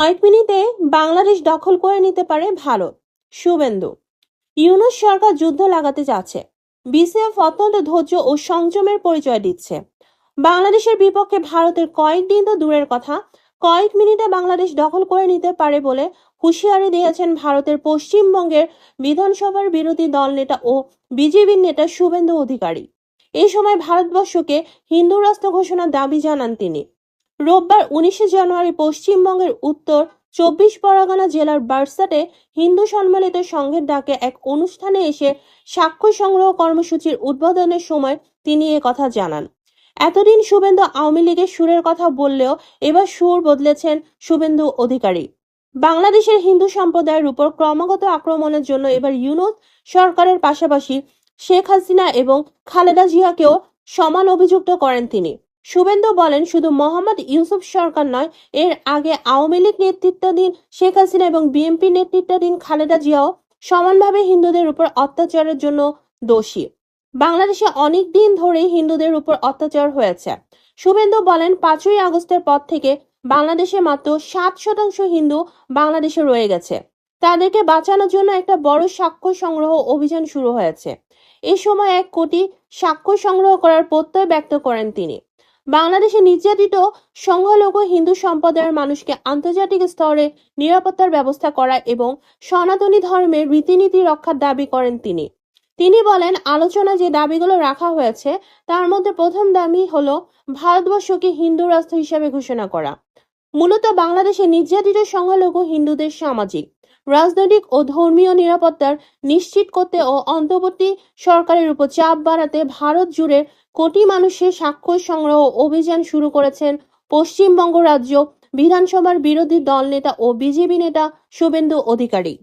কয়েক মিনিটে বাংলাদেশ দখল করে নিতে পারে ভারত। শুভেন্দু, ইউনুস সরকার যুদ্ধ লাগাতে যাচ্ছে। বিসিএফ অত্যন্ত ধৈর্য ও সংযমের পরিচয় দিচ্ছে। বাংলাদেশের বিপক্ষে ভারতের কয়েকদিন তো দূরের কথা। কয়েক মিনিটে বাংলাদেশ দখল করে নিতে পারে বলে হুঁশিয়ারি দিয়েছেন ভারতের পশ্চিমবঙ্গের বিধানসভার বিরোধী দল নেতা ও বিজেপির নেতা শুভেন্দু অধিকারী। এই সময় ভারতবর্ষকে হিন্দু রাষ্ট্র ঘোষণার দাবি জানান তিনি। রোববার উনিশে জানুয়ারি পশ্চিমবঙ্গের উত্তর চব্বিশ পরগনা জেলার বার্সাতে হিন্দু সম্মিলিত সংঘের ডাকে এক অনুষ্ঠানে এসে সাক্ষ্য সংগ্রহ কর্মসূচির উদ্বোধনের সময় তিনি কথা জানান। এতদিন শুভেন্দু আওয়ামী লীগের সুরের কথা বললেও এবার সুর বদলেছেন শুভেন্দু অধিকারী। বাংলাদেশের হিন্দু সম্প্রদায়ের উপর ক্রমাগত আক্রমণের জন্য এবার ইউনুস সরকারের পাশাপাশি শেখ হাসিনা এবং খালেদা জিয়াকেও সমান অভিযুক্ত করেন তিনি। শুভেন্দু বলেন, শুধু মোহাম্মদ ইউসুফ সরকার নয়, এর আগে আওয়ামী লীগ নেতৃত্বাধীন শেখ হাসিনা এবং বিএনপি নেতৃত্বাধীন খালেদা জিয়াও সমানভাবে হিন্দুদের উপর অত্যাচারের জন্য দোষী। বাংলাদেশে অনেক দিন ধরেই হিন্দুদের উপর অত্যাচার হয়েছে। শুভেন্দু বলেন, পাঁচই আগস্টের পর থেকে বাংলাদেশে মাত্র সাত শতাংশ হিন্দু বাংলাদেশে রয়ে গেছে। তাদেরকে বাঁচানোর জন্য একটা বড় সাক্ষ্য সংগ্রহ অভিযান শুরু হয়েছে। এই সময় এক কোটি সাক্ষ্য সংগ্রহ করার প্রত্যয় ব্যক্ত করেন তিনি। বাংলাদেশে নির্যাতিত সংখ্যালঘু হিন্দু সম্প্রদায়ের মানুষকে আন্তর্জাতিক স্তরে নিরাপত্তার ব্যবস্থা করা এবং সনাতনী ধর্মের রীতিনীতি রক্ষার দাবি করেন তিনি। তিনি বলেন আলোচনা যে দাবিগুলো রাখা হয়েছে, তার মধ্যে প্রথম দাবি হলো ভারতবর্ষকে হিন্দু রাষ্ট্র হিসেবে ঘোষণা করা। মূলত বাংলাদেশে নির্যাতিত সংখ্যালঘু হিন্দুদের সামাজিক রাজনৈতিক ও ধর্মীয় নিরাপত্তার নিশ্চিত করতে ও অন্তর্বর্তী সরকারের উপর চাপ বাড়াতে ভারত জুড়ে কোটি মানুষের স্বাক্ষর সংগ্রহ অভিযান শুরু করেছেন পশ্চিমবঙ্গ রাজ্য বিধানসভার বিরোধী দল নেতা ও বিজেপি নেতা শুভেন্দু অধিকারী।